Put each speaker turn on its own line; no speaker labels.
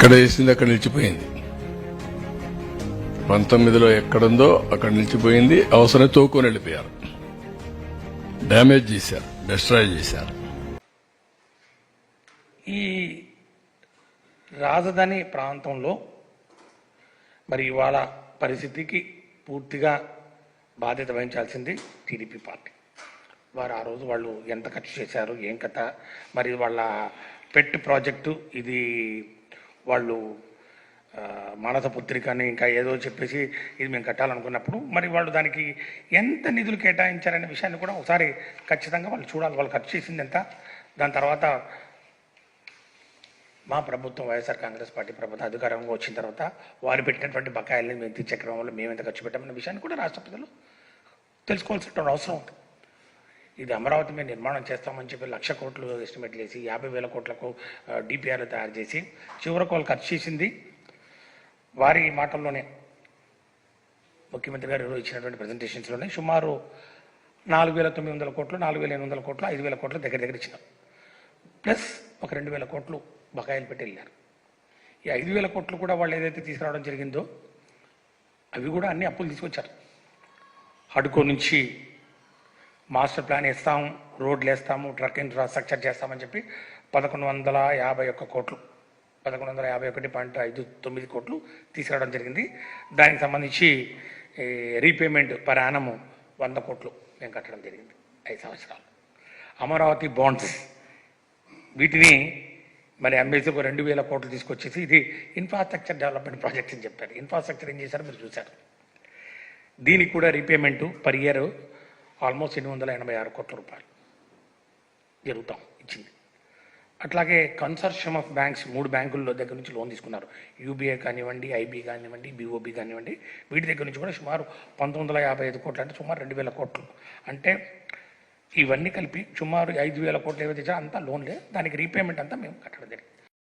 ఎక్కడ వేసింది అక్కడ నిలిచిపోయింది. పంతొమ్మిదిలో ఎక్కడుందో అక్కడ నిలిచిపోయింది. అవసరం తోకొని వెళ్ళిపోయారు. డ్యామేజ్ చేశారు. డిస్ట్రాయ్ చేశారు.
ఈ రాజధాని ప్రాంతంలో మరి ఇవాళ పరిస్థితికి పూర్తిగా బాధ్యత వహించాల్సింది టీడీపీ పార్టీ. వారు ఆ రోజు వాళ్ళు ఎంత ఖర్చు చేశారు ఏం కథ మరి వాళ్ళ పెట్ ప్రాజెక్టు ఇది వాళ్ళు మానస పుత్రిక అని ఇంకా ఏదో చెప్పేసి ఇది మేము కట్టాలనుకున్నప్పుడు మరి వాళ్ళు దానికి ఎంత నిధులు కేటాయించారనే విషయాన్ని కూడా ఒకసారి ఖచ్చితంగా వాళ్ళు చూడాలి. వాళ్ళు ఖర్చు చేసింది ఎంత? దాని తర్వాత మా ప్రభుత్వం వైఎస్ఆర్ కాంగ్రెస్ పార్టీ ప్రభుత్వం అధికారంగా వచ్చిన తర్వాత వారు పెట్టినటువంటి బకాయిల్ని మేము తీర్చే క్రమంలో మేము ఎంత ఖర్చు పెట్టామన్న విషయాన్ని కూడా రాష్ట్ర ప్రజలు తెలుసుకోవాల్సినటువంటి అవసరం ఉంది. ఇది అమరావతి మీద నిర్మాణం చేస్తామని చెప్పి లక్ష కోట్లు ఎస్టిమేట్ చేసి యాభై వేల కోట్లకు డిపిఆర్లు తయారు చేసి చివరకు వాళ్ళు ఖర్చు చేసింది. వారి మాటల్లోనే ముఖ్యమంత్రి గారు ఈరోజు ఇచ్చినటువంటి ప్రజెంటేషన్స్లోనే సుమారు నాలుగు వేల తొమ్మిది వందల కోట్లు నాలుగు వేల ఎనిమిది వందల కోట్లు ఐదు వేల కోట్లు దగ్గర దగ్గర ఇచ్చినాం. ప్లస్ ఒక రెండు వేల కోట్లు బకాయిలు పెట్టి వెళ్ళారు. ఈ ఐదు వేల కోట్లు కూడా వాళ్ళు ఏదైతే తీసుకురావడం జరిగిందో అవి కూడా అన్ని అప్పులు తీసుకొచ్చారు. హడ్కో నుంచి మాస్టర్ ప్లాన్ ఇస్తాం రోడ్లు వేస్తాము ట్రక్ ఇన్ఫ్రాస్ట్రక్చర్ చేస్తామని చెప్పి పదకొండు వందల యాభై ఒక్క కోట్లు పదకొండు వందల యాభై ఒకటి పాయింట్ ఐదు తొమ్మిది కోట్లు తీసుకురావడం జరిగింది. దానికి సంబంధించి రీపేమెంట్ పర్ యానము వంద కోట్లు మేము కట్టడం జరిగింది ఐదు సంవత్సరాలు. అమరావతి బాండ్స్ వీటిని మరి అమ్మేసి ఒక రెండు వేల కోట్లు తీసుకొచ్చేసి ఇది ఇన్ఫ్రాస్ట్రక్చర్ డెవలప్మెంట్ ప్రాజెక్ట్ అని చెప్పారు. ఇన్ఫ్రాస్ట్రక్చర్ ఏం చేశారో మీరు చూశారు. దీనికి కూడా రీపేమెంటు పర్ ఇయర్ ఆల్మోస్ట్ ఎనిమిది వందల ఎనభై ఆరు కోట్ల రూపాయలు జరుగుతాం ఇచ్చింది. అట్లాగే కన్సర్షియం ఆఫ్ బ్యాంక్స్ మూడు బ్యాంకుల్లో దగ్గర నుంచి లోన్ తీసుకున్నారు. యూబీఐ కానివ్వండి ఐబీ కానివ్వండి బీఓబీ కానివ్వండి వీటి దగ్గర నుంచి కూడా సుమారు పంతొమ్మిది వందల యాభై ఐదు కోట్లు అంటే సుమారు రెండు వేల కోట్లు. అంటే ఇవన్నీ కలిపి సుమారు ఐదు వేల కోట్లు ఏవైతే అంతా లోన్లే. దానికి రీపేమెంట్ అంతా మేము కట్టడం జరిగింది.